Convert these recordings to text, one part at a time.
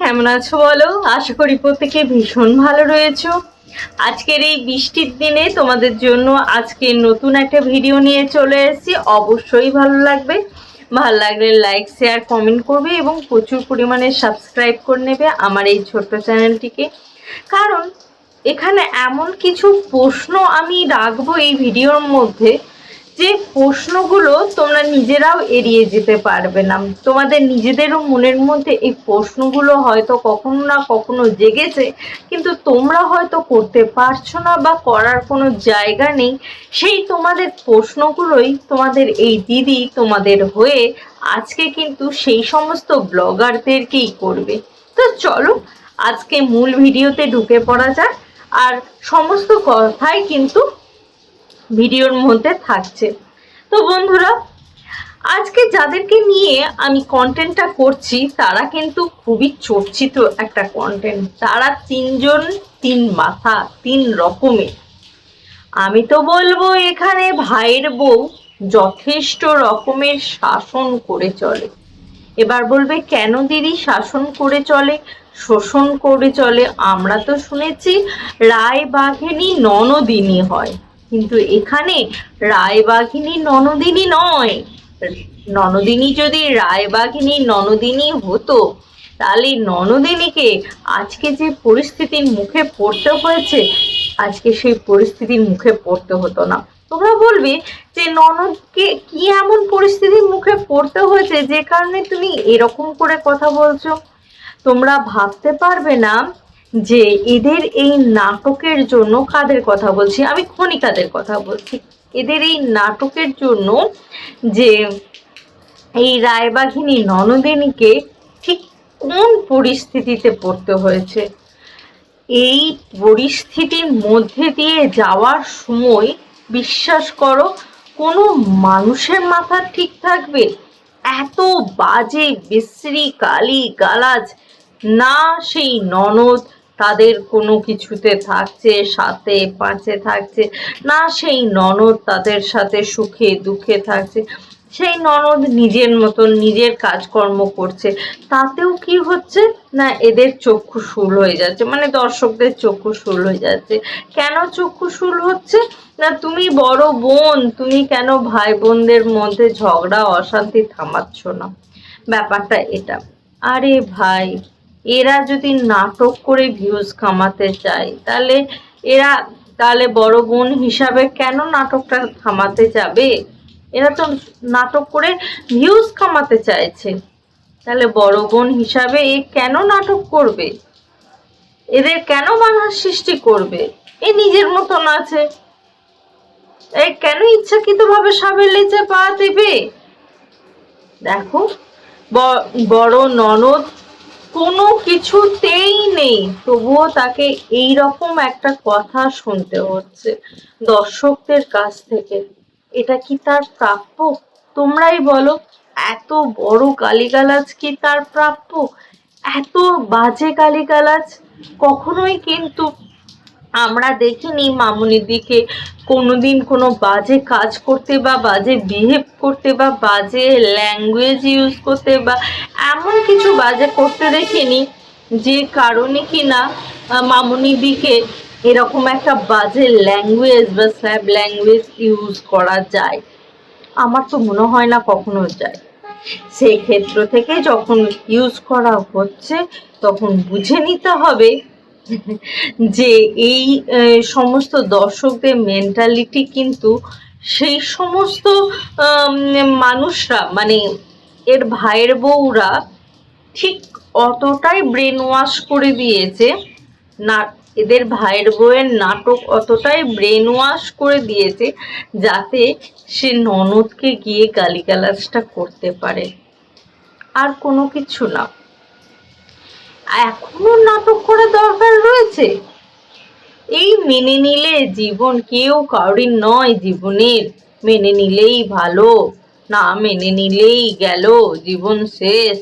কেমন আছো বলো? আশা করি প্রত্যেকে ভীষণ ভালো রয়েছো। আজকের এই বৃষ্টির দিনে তোমাদের জন্য আজকে নতুন একটা ভিডিও নিয়ে চলে এসেছি। অবশ্যই ভালো লাগবে। ভালো লাগলে লাইক শেয়ার কমেন্ট করবে এবং প্রচুর পরিমাণে সাবস্ক্রাইব করে নেবে আমার এই ছোট্ট চ্যানেলটিকে। কারণ এখানে এমন কিছু প্রশ্ন আমি রাখব এই ভিডিওর মধ্যে যে প্রশ্নগুলো তোমরা নিজেরাও এড়িয়ে যেতে পারবে না। তোমাদের নিজেদেরও মনের মধ্যে এই প্রশ্নগুলো হয়তো কখনো না কখনো জেগেছে, কিন্তু তোমরা হয়তো করতে পারছ না বা করার কোনো জায়গা নেই। সেই তোমাদের প্রশ্নগুলোই তোমাদের এই দিদি তোমাদের হয়ে আজকে কিন্তু সেই সমস্ত ব্লগারদেরকেই করবে। তো চলো, আজকে মূল ভিডিওতে ঢুকে পড়া যাক। আর সমস্ত কথাই কিন্তু ভিডিওর মধ্যে থাকছে। তো বন্ধুরা, আজকে যাদেরকে নিয়ে আমি কন্টেন্টটা করছি, তারা কিন্তু খুবই চর্চিত একটা কন্টেন্ট তারা তিনজন, তিন মাথা, তিন রকমের আমি তো বলব, এখানে ভাইয়ের বউ যথেষ্ট রকমের শাসন করে চলে। এবার বলবে, কেন দিদি শাসন করে চলে, শোষণ করে চলে? আমরা তো শুনেছি, রায় বাঘিনী ননদিনী হয়। কিন্তু এখানে রায়বাঘিনী ননদিনী নয়। ননদিনী যদি রায়বাঘিনী ননদিনী হতো, তাহলে ননদিনীকে আজকে যে পরিস্থিতির মুখে পড়তে হয়েছে, আজকে সেই পরিস্থিতির মুখে পড়তে হতো না। তোমরা বলবে যে ননদকে কি এমন পরিস্থিতির মুখে পড়তে হয়েছে, যে কারণে তুমি এরকম করে কথা বলছো? তোমরা ভাবতে পারবে না যে এদের এই নাটকের জন্য কাদের কথা বলছি? আমি ক্ষণিকাদের কথা বলছি। এদের এই নাটকের জন্য যে এই রায়বাঘিনী ননদিনীকে ঠিক কোন পরিস্থিতিতে পড়তে হয়েছে? এই পরিস্থিতির মধ্যে দিয়ে যাওয়ার সময় বিশ্বাস করো, কোনো মানুষের মাথা ঠিক থাকবে। এত বাজে, বিশ্রী কালি গালাজ না সেই ননদ তাদের কোনো কিছুতে থাকছে, সাথে পাঁচে থাকছে, না সেই ননদ তাদের সাথে সুখে, দুঃখে থাকছে, সেই ননদ নিজের মতন নিজের কাজকর্ম করছে, তাতেও কি হচ্ছে? না, এদের চক্ষু শুল হয়ে যাচ্ছে মানে দর্শকদের চক্ষু শুল হয়ে যাচ্ছে। কেন চক্ষু শুল হচ্ছে? না, তুমি বড় বোন, তুমি কেন ভাই বোনদের মধ্যে ঝগড়া, অশান্তি থামাচ্ছ না? ব্যাপারটা এটা। আরে ভাই এরা যদি নাটক করে ভিউজ কামাতে চায়, তাহলে এরা, তাহলে বড় বোন হিসাবে কেন নাটকটা থামাতে যাবে? এরা তো নাটক করে ভিউজ কামাতে চাইছে। তাহলে বড় বোন হিসাবে এ কেন নাটক করবে? এদের কেন বাধার সৃষ্টি করবে? এ নিজের মতন আছে। এই কেন ইচ্ছাকৃতভাবে সাবের লেচে পা দেবে দেখো বড় ননদ কোনো কিছুতেই নেই। তবুও তাকে এই রকম একটা কথা শুনতে হচ্ছে দর্শকদের কাছ থেকে। এটা কি তার প্রাপ্য? তোমরাই বলো, এত বড় গালিগালাজ কি তার প্রাপ্য? এত বাজে গালিগালাজ? কখনোই কিন্তু আমরা দেখিনি মামুনির দিকে। কোনোদিন কোনো বাজে কাজ করতে বা বাজে বিহেভ করতে বা বাজে ল্যাঙ্গুয়েজ ইউজ করতে বা এমন কিছু বাজে করতে দেখিনি, যে কারণে কি না মামুনি দিকে এরকম একটা বাজে ল্যাঙ্গুয়েজ বা স্ল্যাব ল্যাঙ্গুয়েজ ইউজ করা যায়। আমার তো মনে হয় না কখনো যায়। সেই ক্ষেত্র থেকে যখন ইউজ করা হচ্ছে, তখন বুঝে নিতে হবে যে এই সমস্ত দর্শকদের মেন্টালিটি কিন্তু সেই সমস্ত মানুষরা মানে এর ভাইয়ের বউরা ঠিক অতটাই ব্রেন ওয়াশ করে দিয়েছে, না, এদের ভাইয়ের বউয়ের নাটক অতটাই ব্রেন ওয়াশ করে দিয়েছে যাতে সে ননদকে গিয়ে গালিগালাজটা করতে পারে। আর কোনো কিছু না। এখনও নাটক করা দরকার রয়েছে? এই মেনে নিলে জীবন কেউ কাউরির নয় জীবনের। মেনে নিলেই ভালো, না মেনে নিলেই গেল জীবন শেষ।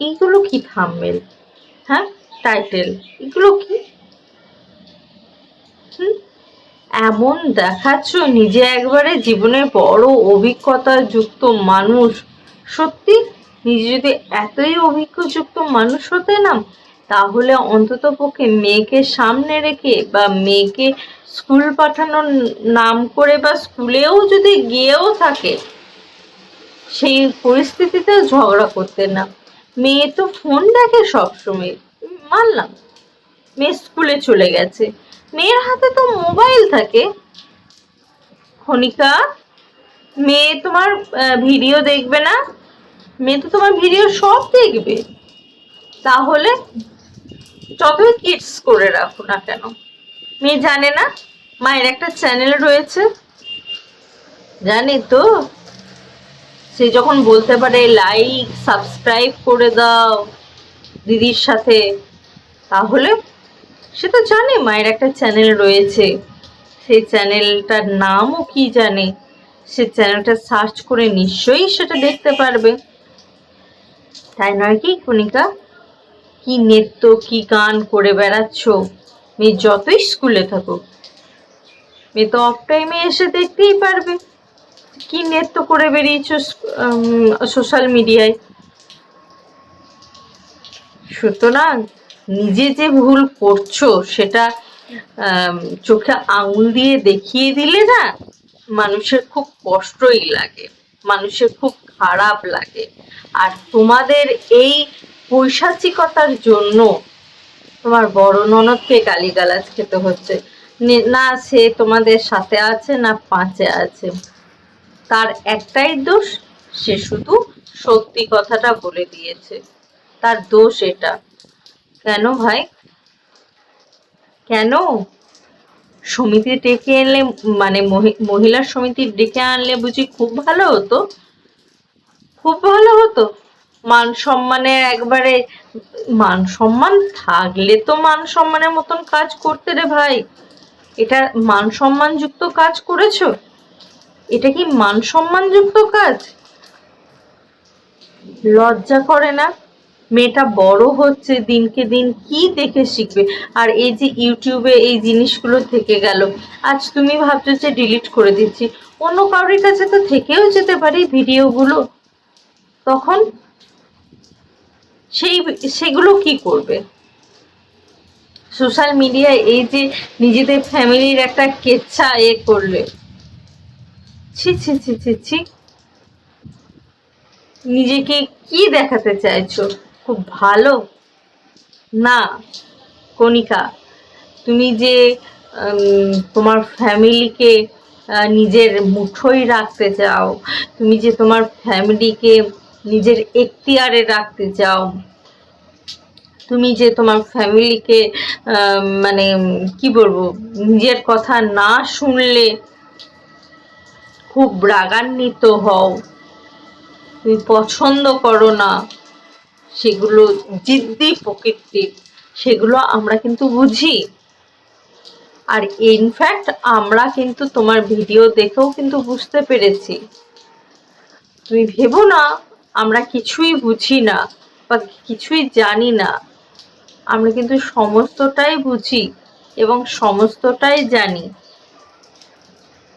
এইগুলো কি থামবেল হ্যাঁ টাইটেল, এগুলো কি? এমন দেখাচ্ছ নিজে একবারে জীবনে বড় অভিজ্ঞতা যুক্ত মানুষ। সত্যি? নিজে যদি এতই অভিজ্ঞযুক্ত মানুষ হতে না তাহলে অন্তত পক্ষে মেয়েকে সামনে রেখে বা মেয়েকে স্কুল পাঠানোর নাম করে বা স্কুলেও যদি গিয়েও থাকে, সেই পরিস্থিতিতেও ঝগড়া করতে না। মেয়ে তো ফোন দেখে সবসময়, মানলাম। মেয়ে স্কুলে চলে গেছে। মেয়ের হাতে তো মোবাইল থাকে। খনিকা, মেয়ে তোমার ভিডিও দেখবে না? মেয়ে তো তোমার ভিডিও সব দেখবে। তাহলে যতই কিডস করে রাখো না কেন, মেয়ে জানে না মায়ের একটা চ্যানেল রয়েছে। জানে তো? সে যখন বলতে পারে লাইক সাবস্ক্রাইব করে দাও দিদির সাথে, তাহলে সে তো জানে মায়ের একটা চ্যানেল রয়েছে। সেই চ্যানেলটার নামও কি জানে? সে চ্যানেলটা সার্চ করে নিশ্চয়ই সেটা দেখতে পারবে। তাই নয় কি কণিকা কি নৃত্য, কি গান করে বেড়াচ্ছ? মেয়ে যতই স্কুলে থাকুক। মেয়ে তো অফ টাইমে এসে দেখতেই পারবে। কি নৃত্য করে বেরিয়েছ সোশ্যাল মিডিয়ায় সুতরাং নিজে যে ভুল করছ, সেটা চোখে আঙুল দিয়ে দেখিয়ে দিলে না, মানুষের খুব কষ্টই লাগে। মানুষের খুব খারাপ লাগে। আর তোমাদের এই পৈশাচিকতার জন্য তোমার বড় ননদকে গালিগালাজ খেতে হচ্ছে। না সে তোমাদের সাথে আছে, না পাঁচে আছে। তার একটাই দোষ, সে শুধু সত্যি কথাটা বলে দিয়েছে। তার দোষ এটা। কেন ভাই? কেন? সমিতি ডেকে এনলে মানে মহি- মহিলা সমিতি ডেকে আনলে বুঝি খুব ভালো হতো। খুব ভালো হতো। মান সম্মানে একবারে, মান সম্মান থাকলে তো মান সম্মানের মতন কাজ করতে রে ভাই। এটা মান সম্মানযুক্ত কাজ করেছ? এটা কি মান সম্মানযুক্ত কাজ? লজ্জা করে না? মেয়েটা বড় হচ্ছে, দিনকে দিন কি দেখে শিখবে? আর এই যে ইউটিউবে এই জিনিসগুলো থেকে গেল, আজ তুমি ভাবছ যে ডিলিট করে দিচ্ছি। অন্য কারোর কাছে তো থেকেও যেতে পারি ভিডিওগুলো তখন সেই, সেগুলো কি করবে? সোশ্যাল মিডিয়ায় এই যে নিজেদের ফ্যামিলির একটা কেচ্ছা এ করলে। ছি ছি ছি ছি ছি। নিজেকে কি দেখাতে চাইছো? খুব ভালো? না, কণিকা, তুমি যে তোমার ফ্যামিলিকে নিজের মুঠোয় রাখতে চাও, তুমি যে তোমার ফ্যামিলিকে নিজের এখতিয়ারে রাখতে চাও। তুমি যে তোমার ফ্যামিলিকে মানে কি বলব, নিজের কথা না শুনলে খুব রাগান্বিত হও। তুমি পছন্দ করো না। সেগুলো জিদ্দি প্রকৃতির সেগুলো আমরা কিন্তু বুঝি। আর ইনফ্যাক্ট আমরা কিন্তু তোমার ভিডিও দেখেও কিন্তু বুঝতে পেরেছি। তুমি ভেবো না আমরা কিছুই বুঝি না বা কিছুই জানি না। আমরা কিন্তু সমস্তটাই বুঝি এবং সমস্তটাই জানি।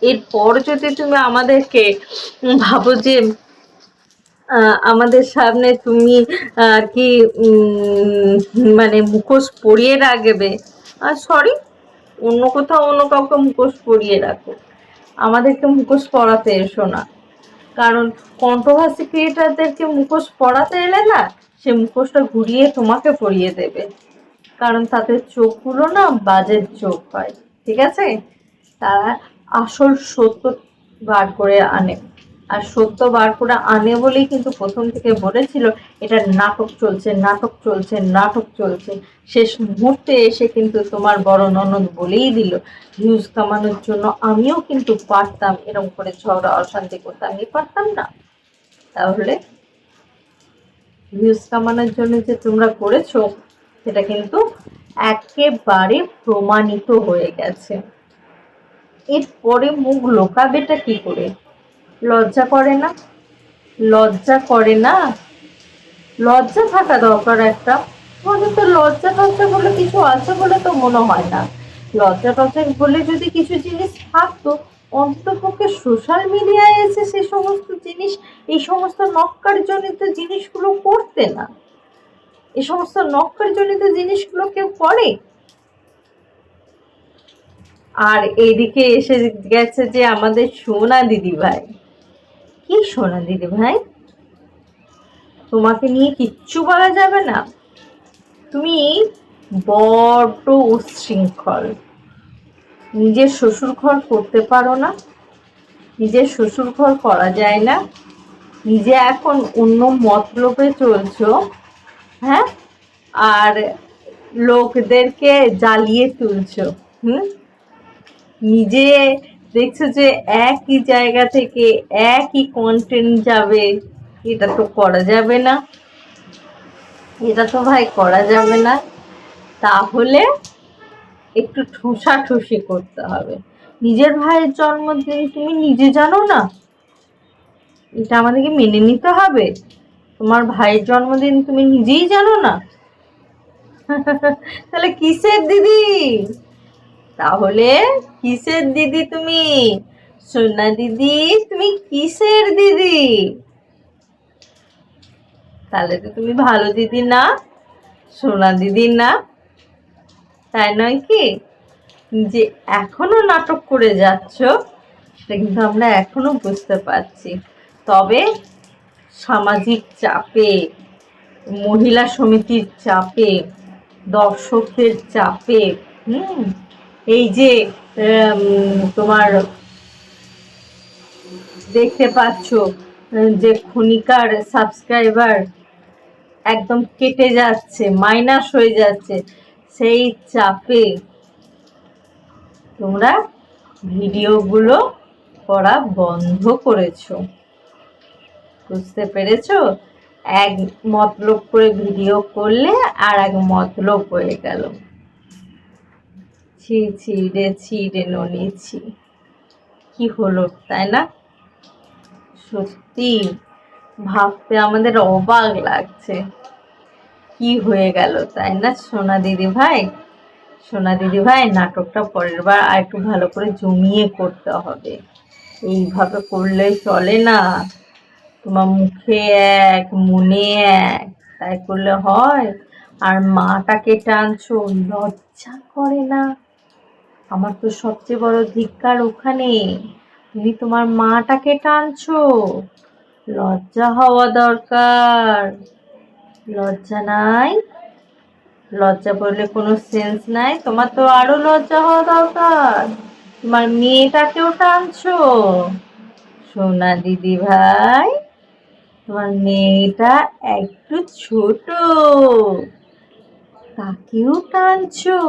এরপর যদি তুমি আমাদেরকে ভাবো যে আমাদের সামনে তুমি আর কি মানে মুখোশ পরিয়ে রাখবে? আর সরি অন্য কোথাও অন্য কাউকে মুখোশ পরিয়ে রাখো। আমাদেরকে মুখোশ পরাতে এসো না। কারণ কন্ট্রোভার্সি ক্রিয়েটারদেরকে মুখোশ পড়াতে এলে না, সে মুখোশটা ঘুরিয়ে তোমাকে পরিয়ে দেবে। কারণ তাদের চোখগুলো না বাজের চোখ হয়, ঠিক আছে? তারা আসল সত্য বার করে আনে। আর সত্য বার করে আনে বলেই কিন্তু প্রথম থেকে বলেছিল, এটা নাটক চলছে নাটক চলছে নাটক চলছে। শেষ মুহূর্তে এসে কিন্তু তোমার বড় ননদ বলেই দিল ভিউজ কামানোর জন্য আমিও কিন্তু পারতাম। এরকম করে ঝগড়া, অশান্তি করতে, আমি পারতাম না। তাহলে ভিউজ কামানোর জন্য যে তোমরা করেছ, সেটা কিন্তু একেবারে প্রমাণিত হয়ে গেছে। এরপরে মুখ লোকাবেটা কি করে? লজ্জা করে না? লজ্জা করে না? লজ্জা থাকা দরকার একটা। তোমাদের তো লজ্জা টজ্জা বলে কিছু আছে বলে তো মনে হয় না। লজ্জা টজ্জা বলে যদি কিছু জিনিস থাকতো অন্ততপক্ষে সোশ্যাল মিডিয়ায় এসে সে সমস্ত জিনিস, এই সমস্ত নক্কার জনিত জিনিসগুলো করতে না। এই সমস্ত নক্কার জনিত জিনিসগুলো কেউ করে? আর এদিকে এসে গেছে যে আমাদের সোনা দিদি ভাই কি সোনা দিদি ভাই? তোমাকে নিয়ে কিচ্ছু বলা যাবে না। তুমি বড্ড উচ্ছৃঙ্খল। নিজের শ্বশুর ঘর করতে পারো না। নিজের শ্বশুর ঘর করা যায় না। নিজে এখন অন্য মতলবে চলছ হ্যাঁ? আর লোকদেরকে জ্বালিয়ে তুলছো, হুম? নিজে দেখছ যে একই জায়গা থেকে একই কন্টেন্ট যাবে, এটা তো করা যাবে না। এটা তো ভাই করা যাবে না। তাহলে একটু ঠোসাঠুসি করতে হবে। নিজের ভাইয়ের জন্মদিন তুমি নিজে জানো না? এটা আমাদেরকে মেনে নিতে হবে। তোমার ভাইয়ের জন্মদিন তুমি নিজেই জানো না? তাহলে কিসের দিদি? তাহলে কিসের দিদি তুমি? সোনা দিদি, তুমি কিসের দিদি? তাহলে তো তুমি ভালো দিদি না, সোনা দিদি না। তাই নয় কি? যে এখনও নাটক করে যাচ্ছ, সেটা কিন্তু আমরা এখনও বুঝতে পারছি। তবে সামাজিক চাপে, মহিলা সমিতির চাপে, দর্শকদের চাপে, হুম, এই যে তোমার দেখতে পাচ্ছ যে খনিকার সাবস্ক্রাইবার একদম কেটে যাচ্ছে মাইনাস হয়ে যাচ্ছে। সেই চাপে তোমরা ভিডিওগুলো করা বন্ধ করেছ। বুঝতে পেরেছ? এক মতলব করে ভিডিও করলে আর এক মতলব হয়ে গেল। ছি ছি রে ছি রে কি হলো, তাই না? সত্যি, ভাবতে আমাদের অবাক লাগছে। কি হয়ে গেল, তাই না, সোনা দিদি ভাই? সোনা দিদি ভাই, নাটকটা পরের বার আর একটু ভালো করে জমিয়ে করতে হবে। এইভাবে করলে চলে না। তোমার মুখে এক, মনে এক, তাই করলে হয়। আর মাটাকে টানছো, লজ্জা করে না। আমার তো সবচেয়ে বড় ধিক্কার ওখানে। তুমি তোমার মাটাকে টানছো। লজ্জা হওয়া দরকার। লজ্জা নাই? লজ্জা বললে কোনো সেন্স নাই? তোমার তো আরও লজ্জা হওয়া দরকার। তোমার মেয়েটাকেও টানছো। সোনা দিদি ভাই, তোমার মেয়েটা একটু ছোট, তাকেও টানছো।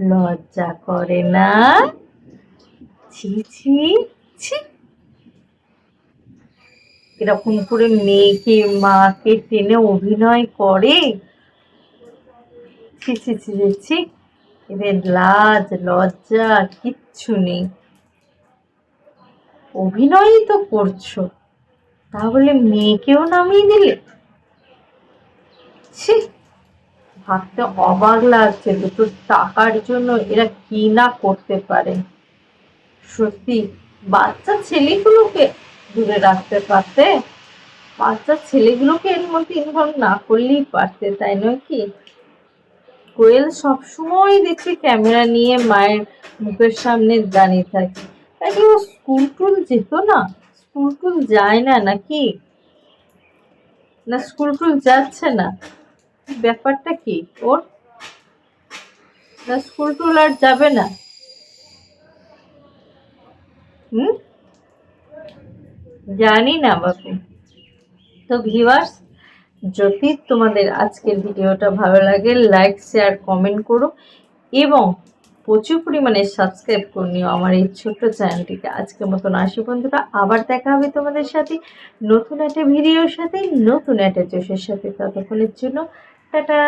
লজ্জা করে না? ছি ছি ছি। এরকম করে মেয়েকে মাকে টেনে অভিনয় করে? ছি ছি ছি ছি, এদের লাজ লজ্জা কিচ্ছু নেই। অভিনয়ই তো করছ। তাহলে মেয়েকেও নামিয়ে দিলে? ছি। ভাবতে অবাক লাগছে দুটো টাকার জন্য এরা কি না করতে পারে। সত্যি, বাচ্চা ছেলেগুলোকে দূরে রাখতে পারতে? বাচ্চা ছেলেগুলোকে এর মধ্যে ইনভলভ না করলেই পারতে, তাই নয় কি? কোয়েল সবসময় দেখছি ক্যামেরা নিয়ে মায়ের মুখের সামনে দাঁড়িয়ে থাকে। তাই ও স্কুল টুল যেত না? স্কুল টুল যায় না নাকি? না, স্কুল টুল যাচ্ছে না। ব্যাপারটা কি? ওর স্কুল টুল আর যাবে না। হুম? জানি না বাপু। তো ভিউয়ার্স, যদি তোমাদের আজকের ভিডিওটা ভালো লাগে, লাইক, শেয়ার, কমেন্ট করো এবং প্রচুর পরিমাণে সাবস্ক্রাইব করে নিও আমার এই ছোট্ট চ্যানেলটিকে। আজকের মতন আসি বন্ধুরা, আবার দেখা হবে তোমাদের সাথে নতুন একটা ভিডিওর সাথে, নতুন একটা জোশের সাথে। ততক্ষণের জন্য টাটা।